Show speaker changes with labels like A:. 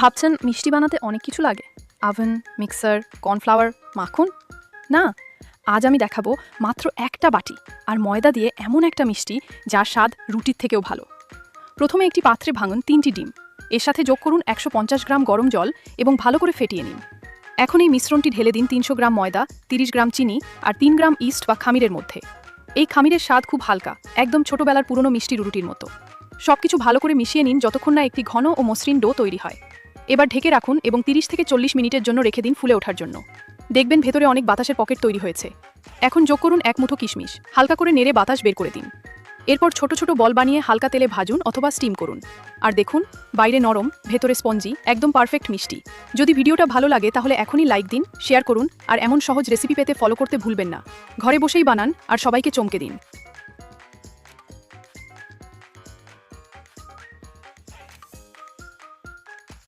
A: ভাবছেন মিষ্টি বানাতে অনেক কিছু লাগে। আভেন, মিক্সার, কর্নফ্লাওয়ার, মাখন? না, আজ আমি দেখাবো মাত্র একটা বাটি আর ময়দা দিয়ে এমন একটা মিষ্টি যার স্বাদ রুটির থেকেও ভালো। প্রথমে একটি পাত্রে ভাঙুন তিনটি ডিম। এর সাথে যোগ করুন একশো পঞ্চাশ গ্রাম গরম জল এবং ভালো করে ফেটিয়ে নিন। এখন এই মিশ্রণটি ঢেলে দিন তিনশো গ্রাম ময়দা, তিরিশ গ্রাম চিনি আর তিন গ্রাম ইস্ট বা খামিরের মধ্যে। এই খামিরের স্বাদ খুব হালকা, একদম ছোটবেলার পুরনো মিষ্টি রুটির মতো। সবকিছু ভালো করে মিশিয়ে নিন যতক্ষণ না একটি ঘন ও মসৃণ ডো তৈরি হয়। এবার ঢেকে রাখুন এবং তিরিশ থেকে চল্লিশ মিনিটের জন্য রেখে দিন ফুলে ওঠার জন্য। দেখবেন ভেতরে অনেক বাতাসের পকেট তৈরি হয়েছে। এখন যোগ করুন এক মুঠো কিশমিশ। হালকা করে নেড়ে বাতাস বের করে দিন। এরপর ছোট ছোট বল বানিয়ে হালকা তেলে ভাজুন অথবা স্টিম করুন। আর দেখুন, বাইরে নরম, ভেতরে স্পঞ্জি, একদম পারফেক্ট মিষ্টি। যদি ভিডিওটা ভালো লাগে তাহলে এখনই লাইক দিন, শেয়ার করুন, আর এমন সহজ রেসিপি পেতে ফলো করতে ভুলবেন না। ঘরে বসেই বানান, আর সবাইকে চমকে দিন।